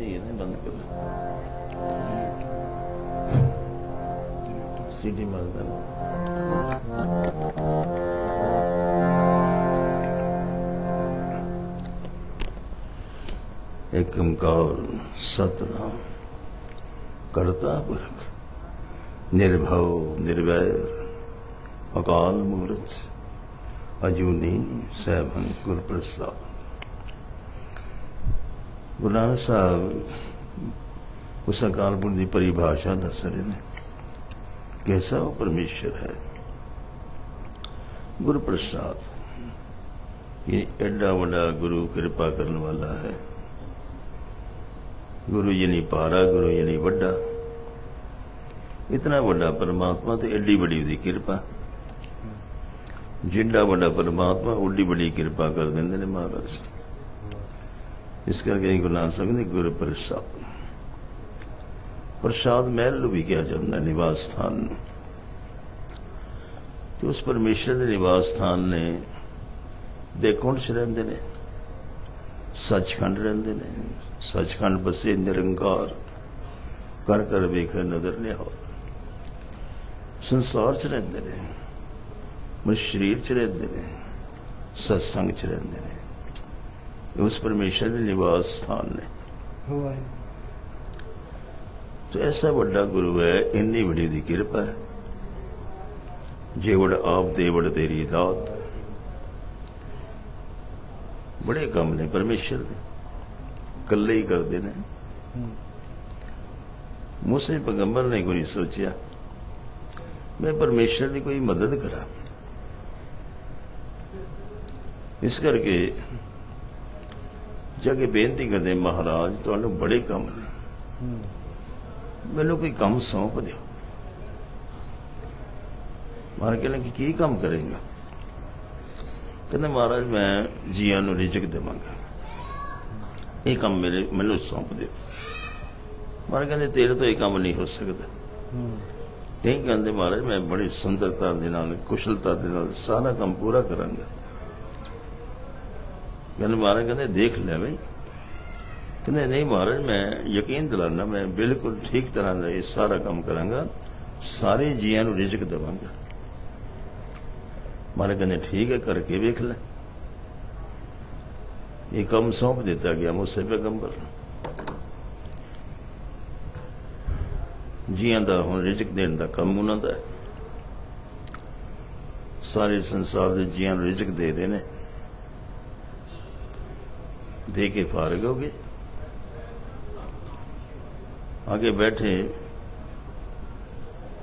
ਜੀ, ਇਹਨੇ ਬੰਦ ਕਰ ਸੀਡੀ ਮਾਰਦਾ ਇੱਕ ਓੰਕਾਰ ਸਤਨਾਮ, ਕਰਤਾ ਪੁਰਖ, ਨਿਰਭਉ, ਨਿਰਵੈਰ, ਅਕਾਲ ਮੂਰਤ, ਅਜੂਨੀ ਸੈਭੰ ਗੁਰ ਪ੍ਰਸਾਦ ਗੁਰੂ ਨਾਨਕ ਸਾਹਿਬ ਉਸ ਅਕਾਲ ਪੁਰਖ ਦੀ ਪਰਿਭਾਸ਼ਾ ਦੱਸ ਰਹੇ ਨੇ ਕੈਸਾ ਉਹ ਪਰਮੇਸ਼ਰ ਹੈ। ਗੁਰੂ ਪ੍ਰਸਾਦ ਇਹ ਐਡਾ ਵੱਡਾ ਗੁਰੂ ਕਿਰਪਾ ਕਰਨ ਵਾਲਾ ਹੈ। ਗੁਰੂ ਜੀ ਨਹੀਂ ਪਾਰਾ ਗੁਰੂ ਜੀ ਨਹੀਂ ਵੱਡਾ। ਇਤਨਾ ਵੱਡਾ ਪਰਮਾਤਮਾ ਤੇ ਐਡੀ ਵੱਡੀ ਉਹਦੀ ਕਿਰਪਾ। ਜਿੰਨਾ ਵੱਡਾ ਪਰਮਾਤਮਾ, ਓਡੀ ਵੱਡੀ ਕਿਰਪਾ ਕਰ ਦਿੰਦੇ ਨੇ ਮਹਾਰਾਜ। ਇਸ ਕਰਕੇ ਗੁਰੂ ਨਾਨਕ ਸਾਹਿਬ ਨੇ ਗੁਰ ਪ੍ਰਸਾਦ ਪ੍ਰਸਾਦ ਮਹਿਲ ਨੂੰ ਵੀ ਕਿਹਾ ਜਾਂਦਾ ਨਿਵਾਸ ਸਥਾਨ ਨੂੰ। ਤੇ ਉਸ ਪਰਮੇਸ਼ਰ ਦੇ ਨਿਵਾਸ ਸਥਾਨ ਨੇ ਬੇਕੁੰਠ ਚ ਰਹਿੰਦੇ ਨੇ, ਸੱਚਖੰਡ ਰਹਿੰਦੇ ਨੇ, ਸੱਚਖੰਡ ਬਸੇ ਨਿਰੰਕਾਰ, ਕਰ ਕਰ ਵੇਖੇ ਨਜ਼ਰ ਨਹੀਂ ਹੋ ਸੰਸਾਰ ਚ ਰਹਿੰਦੇ ਨੇ ਮਨ ਸਰੀਰ ਚ ਰਹਿੰਦੇ ਨੇ, ਸਤਸੰਗ ਚ ਰਹਿੰਦੇ ਨੇ। ਉਸ ਪਰਮੇਸ਼ਰ ਦੇ ਨਿਵਾਸ ਸਥਾਨ ਨੇ। ਤੋ ਐਸਾ ਵੱਡਾ ਗੁਰੂ ਹੈ, ਇੰਨੀ ਵੱਡੀ ਦੀ ਕਿਰਪਾ ਹੈ। ਜੇ ਵਡ ਆਪ ਦੇ ਵਡ ਤੇਰੀ ਦਾਤ ਬੜੇ ਕੰਮ ਨੇ ਪਰਮੇਸ਼ਰ ਦੇ। ਇਕੱਲੇ ਹੀ ਕਰਦੇ ਨੇ। ਮੂਸੇ ਪੈਗੰਬਰ ਨੇ ਕੋਈ ਸੋਚਿਆ, ਮੈਂ ਪਰਮੇਸ਼ਰ ਦੀ ਕੋਈ ਮਦਦ ਕਰਾਂ। ਇਸ ਕਰਕੇ ਜਾ ਕੇ ਬੇਨਤੀ ਕਰਦੇ ਮਹਾਰਾਜ ਤੁਹਾਨੂੰ ਬੜੇ ਕੰਮ ਨੇ। ਮੈਨੂੰ ਕੋਈ ਕੰਮ ਸੌਂਪ ਦਿਓ। ਮਾਰ ਕਹਿੰਦੇ ਕਿ ਕੀ ਕੰਮ ਕਰੇਗਾ? ਕਹਿੰਦੇ ਮਹਾਰਾਜ ਮੈਂ ਜੀਆਂ ਨੂੰ ਰਿਜਕ ਦੇਵਾਂਗਾ। ਇਹ ਕੰਮ ਮੇਰੇ ਮੈਨੂੰ ਸੌਂਪ ਦਿਓ। ਮਾਰ ਕਹਿੰਦੇ ਤੇਰੇ ਤੋਂ ਇਹ ਕੰਮ ਨਹੀਂ ਹੋ ਸਕਦਾ। ਨਹੀਂ ਕਹਿੰਦੇ ਮਹਾਰਾਜ ਮੈਂ ਬੜੀ ਸੁੰਦਰਤਾ ਦੇ ਨਾਲ ਕੁਸ਼ਲਤਾ ਦੇ ਨਾਲ ਸਾਰਾ ਕੰਮ ਪੂਰਾ ਕਰਾਂਗਾ। ਕਹਿੰਦੇ ਮਹਾਰਾਜ ਕਹਿੰਦੇ, ਦੇਖ ਲੈ ਬਈ। ਕਹਿੰਦੇ, ਨਹੀਂ ਮਹਾਰਾਜ, ਮੈਂ ਯਕੀਨ ਦਿਲਾਨਾ ਮੈਂ ਬਿਲਕੁਲ ਠੀਕ ਤਰ੍ਹਾਂ ਦਾ ਇਹ ਸਾਰਾ ਕੰਮ ਕਰਾਂਗਾ। ਸਾਰੇ ਜੀਆਂ ਨੂੰ ਰਿਜ਼ਕ ਦੇਵਾਂਗਾ। ਮਹਾਰਾਜ ਕਹਿੰਦੇ, ਠੀਕ ਹੈ, ਕਰਕੇ ਵੇਖ ਲੈ। ਇਹ ਕੰਮ ਸੌਂਪ ਦਿੱਤਾ ਗਿਆ ਮੁਸੇ ਪੈਗੰਬਰ ਨੂੰ। ਜੀਆਂ ਦਾ ਹੁਣ ਰਿਜ਼ਕ ਦੇਣ ਦਾ ਕੰਮ ਉਹਨਾਂ ਦਾ ਸਾਰੇ ਸੰਸਾਰ ਦੇ ਜੀਆਂ ਨੂੰ ਰਿਜ਼ਕ ਦੇ ਰਹੇ ਨੇ। ਦੇ ਕੇ ਫਾਰਗ ਹੋ ਗਏ। ਆਗੇ ਬੈਠੇ।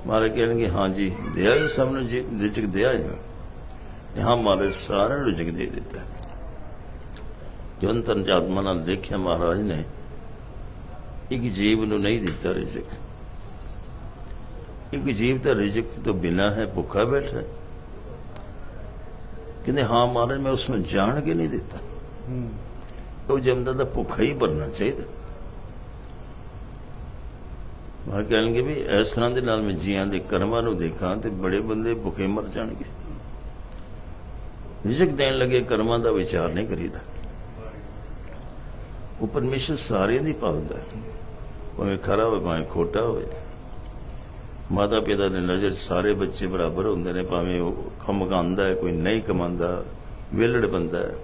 ਮਹਾਰਾਜ ਕਹਿਣਗੇ, ਹਾਂ ਜੀ, ਦਿਆ ਸਭ ਨੂੰ ਰਿਜ਼ਕ ਦਿਆ ਹੈ ਹਾਂ ਮਹਾਰਾਜ ਸਾਰਿਆਂ ਨੂੰ ਰਿਜ਼ਕ ਦੇ ਦਿੱਤਾ। ਜੋ ਅੰਤਰ ਜਾਤਮਾ ਨਾਲ ਦੇਖਿਆ ਮਹਾਰਾਜ ਨੇ, ਇੱਕ ਜੀਵ ਨੂੰ ਨਹੀਂ ਦਿੱਤਾ ਰਿਜ਼ਕ। ਇੱਕ ਜੀਵ ਤਾਂ ਰਿਜ਼ਕ ਤੋਂ ਬਿਨਾ ਹੈ, ਭੁੱਖਾ ਬੈਠਾ ਹੈ। ਕਹਿੰਦੇ, ਹਾਂ ਮਹਾਰਾਜ ਮੈਂ ਉਸ ਨੂੰ ਜਾਣ ਕੇ ਨਹੀਂ ਦਿੱਤਾ। ਉਹ ਜਮਦਾ ਤਾਂ ਭੁੱਖਾ ਹੀ ਭਰਨਾ ਚਾਹੀਦਾ। ਮੈਂ ਕਹਿਣਗੇ ਵੀ ਇਸ ਤਰ੍ਹਾਂ ਦੇ ਨਾਲ ਮੈਂ ਜੀਆਂ ਦੇ ਕਰਮਾਂ ਨੂੰ ਦੇਖਾਂ ਤੇ ਬੜੇ ਬੰਦੇ ਭੁੱਖੇ ਮਰ ਜਾਣਗੇ। ਰਿਜ਼ਕ ਦੇਣ ਲੱਗੇ ਕਰਮਾਂ ਦਾ ਵਿਚਾਰ ਨਹੀਂ ਕਰੀਦਾ। ਉਹ ਪਰਮੇਸ਼ਰ ਸਾਰਿਆਂ ਦੀ ਪਾਲਦਾ ਭਾਵੇਂ ਖਰਾ ਹੋਵੇ, ਭਾਵੇਂ ਖੋਟਾ ਹੋਵੇ। ਮਾਤਾ ਪਿਤਾ ਦੀ ਨਜ਼ਰ ਸਾਰੇ ਬੱਚੇ ਬਰਾਬਰ ਹੁੰਦੇ ਨੇ, ਭਾਵੇਂ ਉਹ ਕੰਮ ਕਮਾਉਂਦਾ ਹੈ, ਕੋਈ ਨਹੀਂ ਕਮਾਉਂਦਾ, ਵਿਹਲੜ ਬੰਦਾ ਹੈ।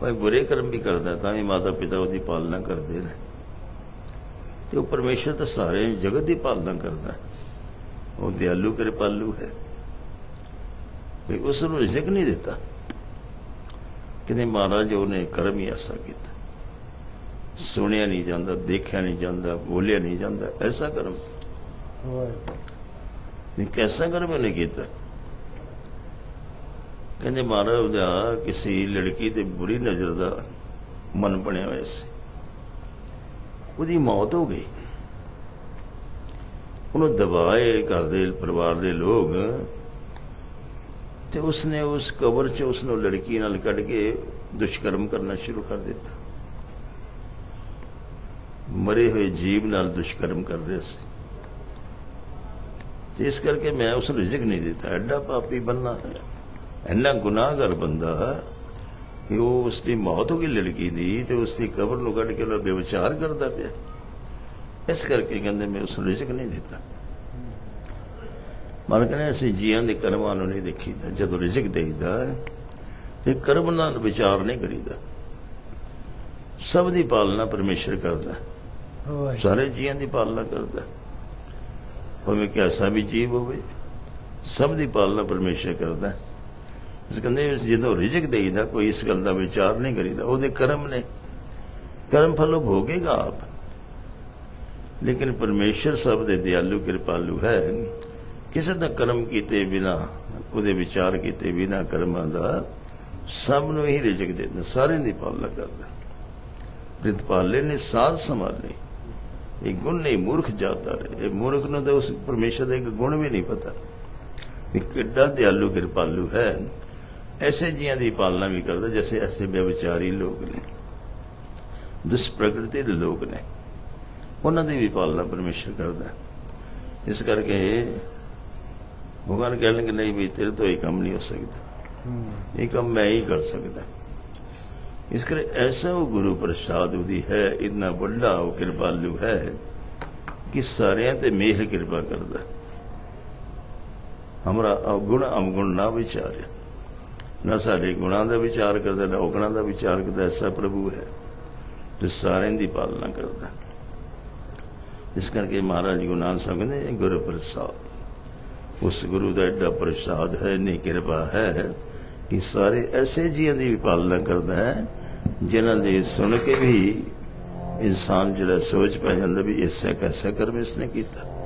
ਭਾਵੇਂ ਬੁਰੇ ਕਰਮ ਵੀ ਕਰਦਾ ਤਾਂ ਵੀ ਮਾਤਾ ਪਿਤਾ ਉਹਦੀ ਪਾਲਣਾ ਕਰਦੇ ਨੇ। ਤੇ ਉਹ ਪਰਮੇਸ਼ਰ ਤਾਂ ਸਾਰੇ ਜਗਤ ਦੀ ਪਾਲਣਾ ਕਰਦਾ। ਉਹ ਦਿਆਲੂ ਕਿਰਪਾਲੂ ਹੈ। ਵੀ ਉਸ ਨੂੰ ਰਿਜ਼ਕ ਨਹੀਂ ਦਿੱਤਾ। ਕਿਤੇ ਮਹਾਰਾਜ ਉਹਨੇ ਕਰਮ ਹੀ ਐਸਾ ਕੀਤਾ। ਸੁਣਿਆ ਨਹੀਂ ਜਾਂਦਾ ਦੇਖਿਆ ਨਹੀਂ ਜਾਂਦਾ ਬੋਲਿਆ ਨਹੀਂ ਜਾਂਦਾ ਐਸਾ ਕਰਮ। ਹੋਆ ਹੈ ਨਹੀਂ ਕੈਸਾ ਕਰਮ ਉਹਨੇ ਕੀਤਾ? ਕਹਿੰਦੇ ਮਹਾਰਾਜ ਉਹਦਾ ਕਿਸੇ ਲੜਕੀ ਤੇ ਬੁਰੀ ਨਜ਼ਰ ਦਾ ਮਨ ਬਣਿਆ ਹੋਇਆ ਸੀ। ਉਹਦੀ ਮੌਤ ਹੋ ਗਈ। ਉਹਨੂੰ ਦਬਾਏ ਘਰ ਦੇ ਪਰਿਵਾਰ ਦੇ ਲੋਕ ਤੇ ਉਸਨੇ ਉਸ ਕਬਰ 'ਚ ਉਸ ਨੂੰ ਲੜਕੀ ਨਾਲ ਕੱਢ ਕੇ ਦੁਸ਼ਕਰਮ ਕਰਨਾ ਸ਼ੁਰੂ ਕਰ ਦਿੱਤਾ। ਮਰੇ ਹੋਏ ਜੀਵ ਨਾਲ ਦੁਸ਼ਕਰਮ ਕਰ ਰਿਹਾ ਸੀ। ਤੇ ਇਸ ਕਰਕੇ ਮੈਂ ਉਸ ਨੂੰ ਰਿਜ਼ਕ ਨਹੀਂ ਦਿੱਤਾ। ਐਡਾ ਪਾਪੀ ਬੰਨਾ ਹੈ ਇੰਨਾ ਗੁਨਾਹਗਰ ਬੰਦਾ ਕਿ ਉਹ ਉਸ ਦੀ ਮੌਤ ਹੋ ਗਈ ਲੜਕੀ ਦੀ ਤੇ ਉਸ ਦੀ ਕਬਰ ਨੂੰ ਕੱਢ ਕੇ ਉਹ ਬੇਵਿਚਾਰ ਕਰਦਾ ਪਿਆ। ਇਸ ਕਰਕੇ ਕਹਿੰਦੇ ਮੈਂ ਉਸ ਨੂੰ ਰਿਜ਼ਕ ਨਹੀਂ ਦਿੱਤਾ। ਮਾਲਕ ਨੇ ਅਸੀਂ ਜੀਆਂ ਦੇ ਕਰਮਾਂ ਨੂੰ ਨਹੀਂ ਦੇਖੀਦਾ ਜਦੋਂ ਰਿਜ਼ਕ ਦੇਈਦਾ ਤੇ ਕਰਮ ਨਾਲ ਵਿਚਾਰ ਨਹੀਂ ਕਰੀਦਾ। ਸਭ ਦੀ ਪਾਲਣਾ ਪਰਮੇਸ਼ਰ ਕਰਦਾ। ਸਾਰੇ ਜੀਆਂ ਦੀ ਪਾਲਣਾ ਕਰਦਾ। ਭਾਵੇਂ ਕਿਸਾ ਵੀ ਜੀਵ ਹੋਵੇ ਸਭ ਦੀ ਪਾਲਣਾ ਪਰਮੇਸ਼ਰ ਕਰਦਾ। ਇਸ ਕਹਿੰਦੇ ਜਦੋਂ ਰਿਜ਼ਕ ਦੇਈਦਾ, ਕੋਈ ਇਸ ਗੱਲ ਦਾ ਵਿਚਾਰ ਨਹੀਂ ਕਰੀਦਾ, ਉਹਦੇ ਕਰਮ ਨੇ। ਕਰਮ ਫਲ ਉਹ ਭੋਗੇਗਾ ਆਪ। ਲੇਕਿਨ ਪਰਮੇਸ਼ਰ ਸਭ ਦੇ ਦਿਆਲੂ, ਕਿਰਪਾਲੂ ਹੈ। ਕਿਸੇ ਦਾ ਕਰਮ ਕੀਤੇ ਬਿਨਾ, ਉਹਦੇ ਵਿਚਾਰ ਕੀਤੇ ਬਿਨਾ ਕਰਮਾਂ ਦਾ ਸਭ ਨੂੰ ਹੀ ਰਿਜ਼ਕ ਦਿੰਦਾ, ਸਾਰਿਆਂ ਦੀ ਪਾਲਣਾ ਕਰਦਾ। ਪ੍ਰਿਤਪਾਲੇ ਨੇ ਸਾਰ ਸੰਭਾਲੇ। ਇਹ ਗੁਣ ਨਹੀਂ ਮੂਰਖ ਜਾਤਾ ਇਹ ਮੂਰਖ ਨੂੰ ਤਾਂ ਉਸ ਪਰਮੇਸ਼ਰ ਦਾ ਇੱਕ ਗੁਣ ਵੀ ਨਹੀਂ ਪਤਾ। ਵੀ ਕਿੱਡਾ ਦਿਆਲੂ, ਕਿਰਪਾਲੂ ਹੈ। ਐਸੇ ਜੀਆਂ ਦੀ ਪਾਲਣਾ ਵੀ ਕਰਦਾ ਜੈਸੇ ਐਸੇ ਬੇਵਿਚਾਰੀ ਲੋਕ ਨੇ ਦੁਸ ਪ੍ਰਕਿਰਤੀ ਦੇ ਲੋਕ ਨੇ ਉਹਨਾਂ ਦੀ ਵੀ ਪਾਲਣਾ ਪਰਮੇਸ਼ਰ ਕਰਦਾ। ਇਸ ਕਰਕੇ ਭਗਵਾਨ ਕਹਿਣਗੇ ਨਹੀਂ ਵੀ ਤੇਰੇ ਤੋਂ ਇਹ ਕੰਮ ਨਹੀਂ ਹੋ ਸਕਦਾ ਇਹ ਕੰਮ ਮੈਂ ਹੀ ਕਰ ਸਕਦਾ ਇਸ ਕਰਕੇ ਐਸਾ ਉਹ ਗੁਰੂ ਪ੍ਰਸਾਦ ਉਹਦੀ ਹੈ ਇਤਨਾ ਵੱਡਾ ਉਹ ਕਿਰਪਾਲੂ ਹੈ ਕਿ ਸਾਰਿਆਂ ਤੇ ਮਿਹਰ ਕਿਰਪਾ ਕਰਦਾ ਹਮਰਾ ਅਵਗੁਣ ਅਵਗੁਣ ਨਾ ਵਿਚਾਰਿਆ ਨਾ ਸਾਡੇ ਗੁਣਾਂ ਦਾ ਵਿਚਾਰ ਕਰਦਾ, ਨਾ ਔਗੁਣਾਂ ਦਾ ਵਿਚਾਰ ਕਰਦਾ, ਐਸਾ ਪ੍ਰਭੂ ਹੈ ਜੋ ਸਾਰਿਆਂ ਦੀ ਪਾਲਣਾ ਕਰਦਾ। ਇਸ ਕਰਕੇ ਮਹਾਰਾਜ ਗੁਰੂ ਨਾਨਕ ਸਾਹਿਬ ਕਹਿੰਦੇ ਗੁਰ ਪ੍ਰਸਾਦ। ਉਸ ਗੁਰੂ ਦਾ ਐਡਾ ਪ੍ਰਸਾਦ ਹੈ ਨੀ ਕਿਰਪਾ ਹੈ ਕਿ ਸਾਰੇ ਐਸੇ ਜੀਆਂ ਦੀ ਵੀ ਪਾਲਣਾ ਕਰਦਾ ਹੈ, ਜਿਨ੍ਹਾਂ ਦੇ ਸੁਣ ਕੇ ਵੀ ਇਨਸਾਨ ਜਿਹੜਾ ਸੋਚ ਪੈ ਜਾਂਦਾ ਵੀ ਇਸੇ ਕੈਸਾ ਕਰਮ ਇਸਨੇ ਕੀਤਾ।